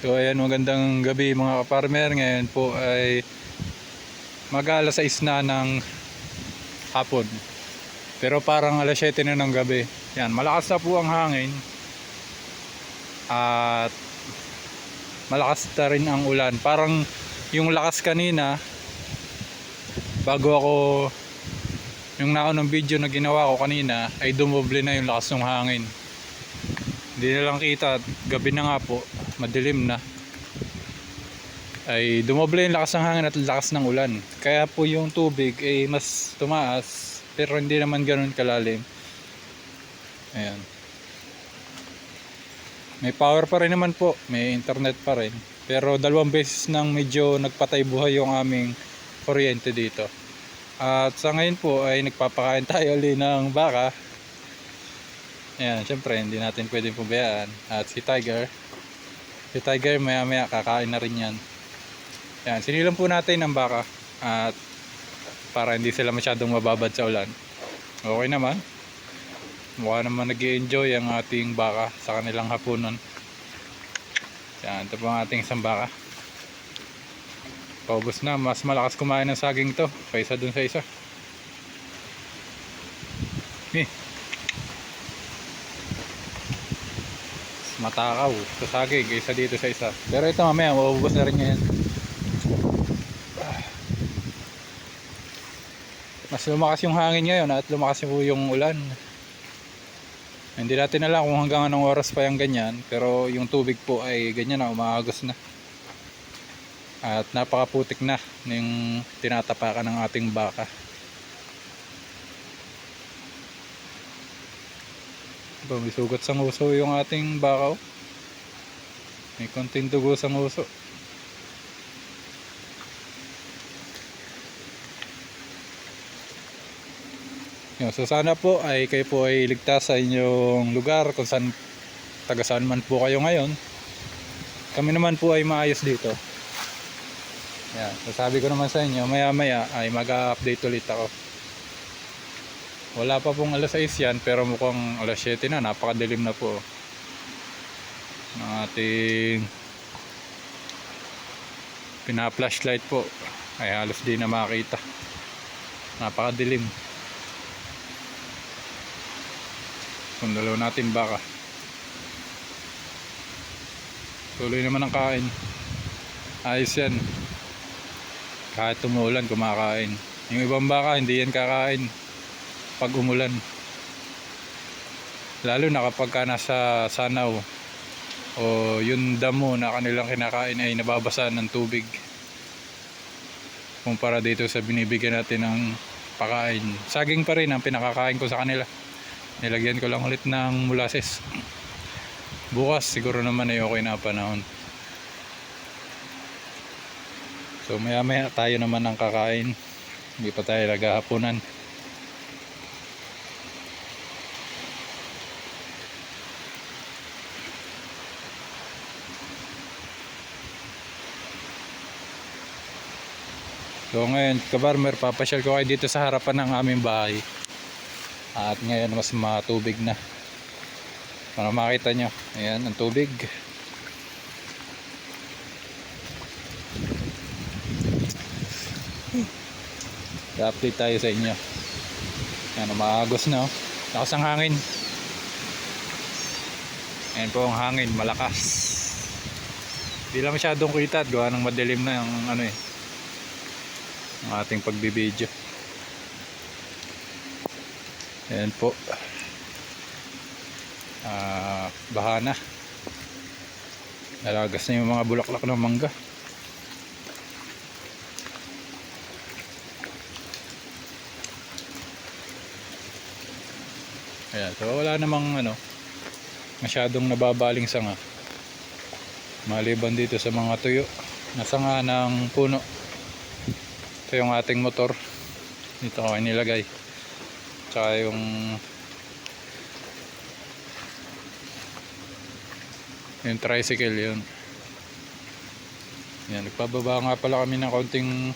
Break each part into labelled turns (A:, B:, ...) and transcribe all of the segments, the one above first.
A: So ayan, magandang gabi mga kaparmer. Ngayon po ay mag alas 6 na ng hapon. Pero parang alas 7 na ng gabi. Yan, malakas na po ang hangin. At malakas na rin ang ulan. Parang yung lakas kanina, bago ako yung naunang video na ginawa ko kanina ay dumoble na yung lakas ng hangin. Hindi na lang kita, gabi na nga po, madilim na. Ay dumoble yung lakas ng hangin at lakas ng ulan. Kaya po yung tubig ay mas tumaas, pero hindi naman ganun kalalim. Ayan. May power pa rin naman po, may internet pa rin. Pero dalawang beses nang medyo nagpatay buhay yung aming kuryente dito. At sa ngayon po ay nagpapakain tayo ulit ng baka. Ayan, syempre hindi natin pwedeng pabayaan. At si Tiger, si Tiger maya maya kakain na rin yan. Ayan, sinilang po natin ang baka. At para hindi sila masyadong mababad sa ulan. Okay naman. Mukha naman nag enjoy ang ating baka sa kanilang hapunan. Yan, ito po ang ating isang baka. Paubos na, mas malakas kumain ng saging to kaysa dun sa isa. Eh. Matakaw sa saging kaysa dito sa isa. Pero ito mamaya, maubos na rin yan. Mas lumakas yung hangin ngayon at lumakas po yung ulan. Hindi natin alam kung hanggang anong oras pa yung ganyan. Pero yung tubig po ay ganyan na, umaagos na. At napakaputik na yung tinatapakan ng ating baka. Ba, may sugat sa nguso yung ating baka. oh. May konting dugo sa nguso. Yun, so sana po ay kayo po ay ligtas sa inyong lugar kung saan taga saan man po kayo ngayon. Kami naman po ay maayos dito. Yan, so sabi ko naman sa inyo, maya maya ay mag-update ulit ako. Wala pa pong alas 6 yan, pero mukhang alas 7 na, napakadilim na po. Ng ating pina-flashlight po ay halos di na makita. Napakadilim. Sundalo natin baka. Tuloy naman ang kain. Ayos yan. Kahit tumuulan, kumakain. Yung ibang baka, hindi yan kakain pag umulan. Lalo na kapag ka nasa sanaw o yung damo na kanilang kinakain ay nababasa ng tubig. Kumpara dito sa binibigyan natin ng pakain. Saging pa rin ang pinakakain ko sa kanila. Nilagyan ko lang ulit ng molasses. Bukas siguro naman ay okay na panahon. So maya maya tayo naman ang kakain. Hindi pa tayo naghahaponan. So ngayon, kabarmer, papasyal ko kayo dito sa harapan ng aming bahay. At ngayon mas matubig na. Para makita nyo. Ayan, ang tubig. I-update tayo sa inyo. Ayan, umaagos na. Oh. Ang hangin. Ayan po ang hangin, malakas. Hindi lang masyadong kita at gawa ng madilim na yung ano eh. Ang ating pagbibideo. Ayan po. Ah, bahana. Nalagas na yung mga bulaklak ng mangga. Ayan, so wala namang ano, masyadong nababaling sanga. Maliban dito sa mga tuyo na sanga ng puno. Ito yung ating motor. Dito ko nilagay. Tsaka yung yung tricycle yun. Yan, nagpababa nga pala kami ng kaunting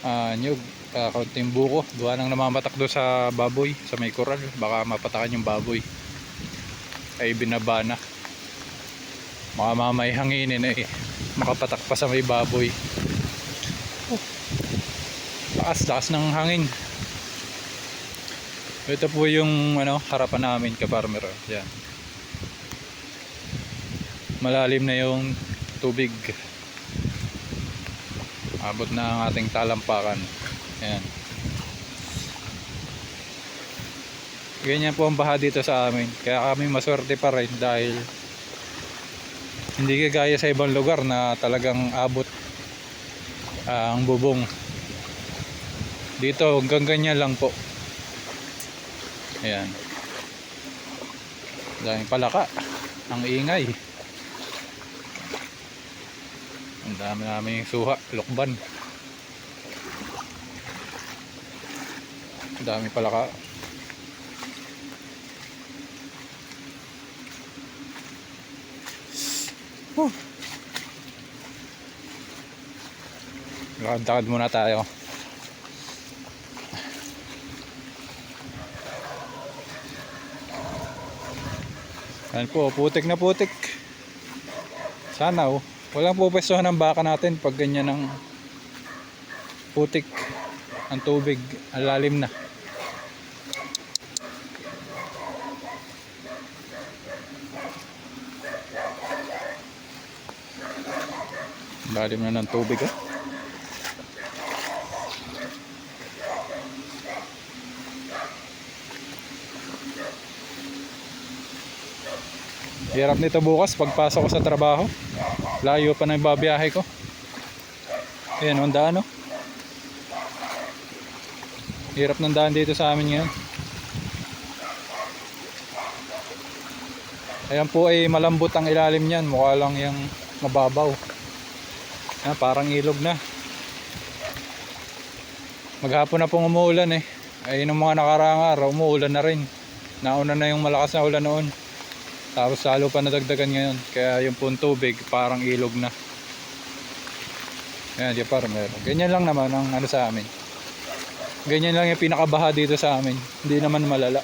A: ah nyug, ah, kaunting buko. Gawa nang namamatak do sa baboy, sa may koral. Baka mapatakan yung baboy. Ay binaba na. Baka mamay hanginin eh. Makapatak pa sa may baboy. Oh. Taas ng hangin. Ito po yung ano, harapan namin ka-farmer. Yan. Malalim na yung tubig. Abot na ang ating talampakan. Ayan. Ganyan po ang baha dito sa amin. Kaya kami maswerte pa rin dahil hindi kagaya sa ibang lugar na talagang abot ah, ang bubong. Dito hanggang ganyan lang po. Ayan. Daming palaka. Ang ingay. Ang dami namin suha, lukban. Ang dami palaka. Huh. Lakad-lakad muna tayo. Yan po, putik na putik. Sana oh. Walang pupwestuhan ng baka natin pag ganyan ng putik ang tubig, ang lalim na. Lalim na ng tubig ah. Hirap nito bukas pagpasok ko sa trabaho. Layo pa ng babiyahe ko. Ayan, ang daan oh. Hirap ng daan dito sa amin ngayon. Ayan po ay malambot ang ilalim niyan. Mukha lang yung mababaw. Ah, parang ilog na. Maghapon na pong umuulan eh. Ay nung mga nakaraang umuulan na rin. Nauna na yung malakas na ulan noon. Tapos lalo pa nadagdagan ngayon. Kaya yung pong tubig parang ilog na. Ayan, di parang meron. Ganyan lang naman ang ano sa amin. Ganyan lang yung pinakabaha dito sa amin. Hindi naman malala.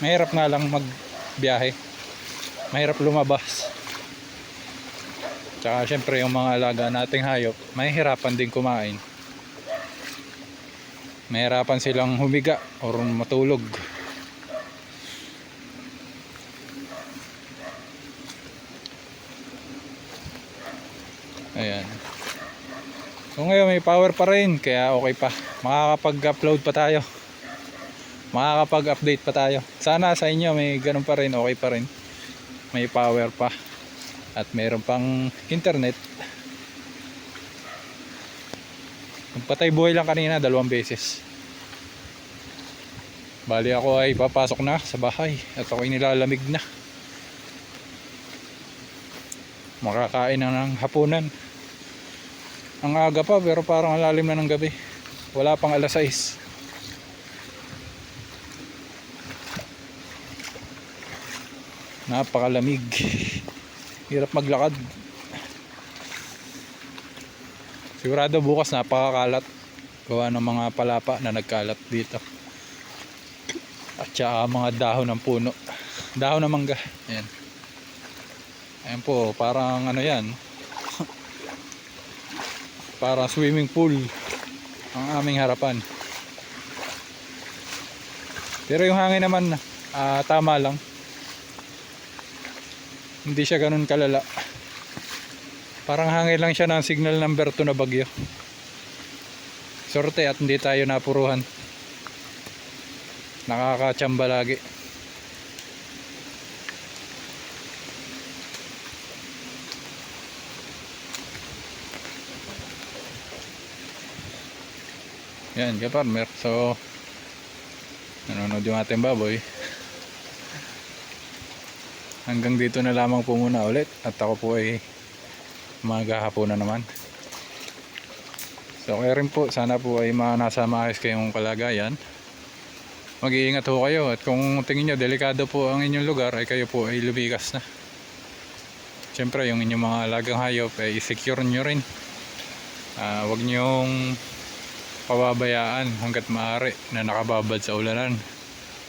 A: Mahirap nga lang magbiyahe. Mahirap lumabas. Tsaka syempre yung mga alaga nating hayop, mahihirapan din kumain. Mahirapan silang humiga or matulog. So ngayon may power pa rin kaya okay pa. Makakapag-upload pa tayo. Makakapag-update pa tayo. Sana sa inyo may ganun pa rin, okay pa rin. May power pa. At meron pang internet. Nagpatay buhay lang kanina dalawang beses. Bali ako ay papasok na sa bahay at ako'y nilalamig na. Makakain na ng hapunan. Ang aga pa pero parang ang lalim na ng gabi. Wala pang alas 6. Napakalamig. Hirap maglakad. Sigurado bukas napakakalat. Gawa ng mga palapa na nagkalat dito. At saka mga dahon ng puno. Dahon ng mangga. Ayan. Ayan po, parang ano yan. Parang swimming pool ang aming harapan. Pero yung hangin naman, ah, tama lang. Hindi siya ganun kalala. Parang hangin lang siya ng signal number 2 na bagyo. Sorte at hindi tayo napuruhan. Nakakachamba lagi. Yan, ka-farmer. So, nanonood yung ating baboy. Hanggang dito na lamang po muna ulit. At ako po ay maghahapon na naman. So, kaya rin po, sana po ay nasa maayos kayong kalagayan. Mag-iingat ho kayo. At kung tingin nyo, delikado po ang inyong lugar, ay kayo po ay lumikas na. Siyempre, yung inyong mga alagang hayop, ay secure nyo rin. Ah, wag nyong pababayaan hanggat maaari na nakababad sa ulanan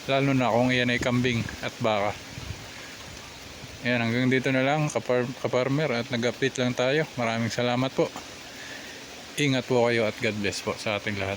A: lalo na kung iyan ay kambing at baka Ayan, hanggang dito na lang, kapar kaparmer, at nag-update lang tayo. Maraming salamat po. Ingat po kayo at God bless po sa ating lahat.